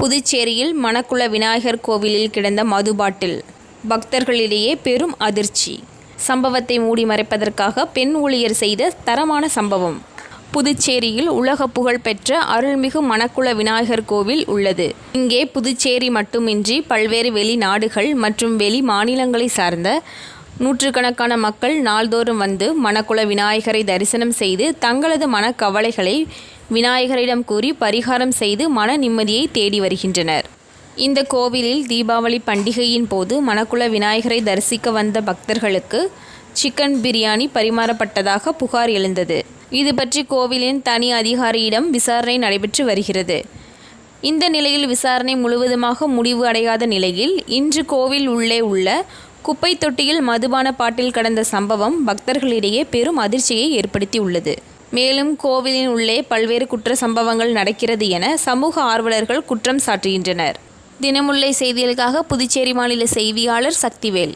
புதுச்சேரியில் மணக்குள விநாயகர் கோவிலில் கிடந்த மது பாட்டில். பக்தர்களிடையே பெரும் அதிர்ச்சி. சம்பவத்தை மூடி மறைப்பதற்காக பெண் ஊழியர் செய்த தரமான சம்பவம். புதுச்சேரியில் உலக புகழ்பெற்ற அருள்மிகு மணக்குள விநாயகர் கோவில் உள்ளது. இங்கே புதுச்சேரி மட்டுமின்றி பல்வேறு வெளிநாடுகள் மற்றும் வெளி மாநிலங்களை சார்ந்த நூற்றுக்கணக்கான மக்கள் நாள்தோறும் வந்து மணக்குள விநாயகரை தரிசனம் செய்து தங்களது மனக்கவலைகளை விநாயகரிடம் கூறி பரிகாரம் செய்து மன நிம்மதியை தேடி வருகின்றனர். இந்த கோவிலில் தீபாவளி பண்டிகையின் போது மணக்குள விநாயகரை தரிசிக்க வந்த பக்தர்களுக்கு சிக்கன் பிரியாணி பரிமாறப்பட்டதாக புகார் எழுந்தது. இது பற்றி கோவிலின் தனி அதிகாரியிடம் விசாரணை நடைபெற்று வருகிறது. இந்த நிலையில் விசாரணை முழுவதுமாக முடிவு அடையாத நிலையில் இன்று கோவில் உள்ளே உள்ள குப்பை தொட்டியில் மதுபான பாட்டில் கடந்த சம்பவம் பக்தர்களிடையே பெரும் அதிர்ச்சியை ஏற்படுத்தி உள்ளது மேலும் கோவிலின் உள்ளே பல்வேறு குற்ற சம்பவங்கள் நடக்கிறது என சமூக ஆர்வலர்கள் குற்றம் சாட்டுகின்றனர். தினமுல்லை செய்திகளுக்காக புதுச்சேரி மாநில செய்தியாளர் சக்திவேல்.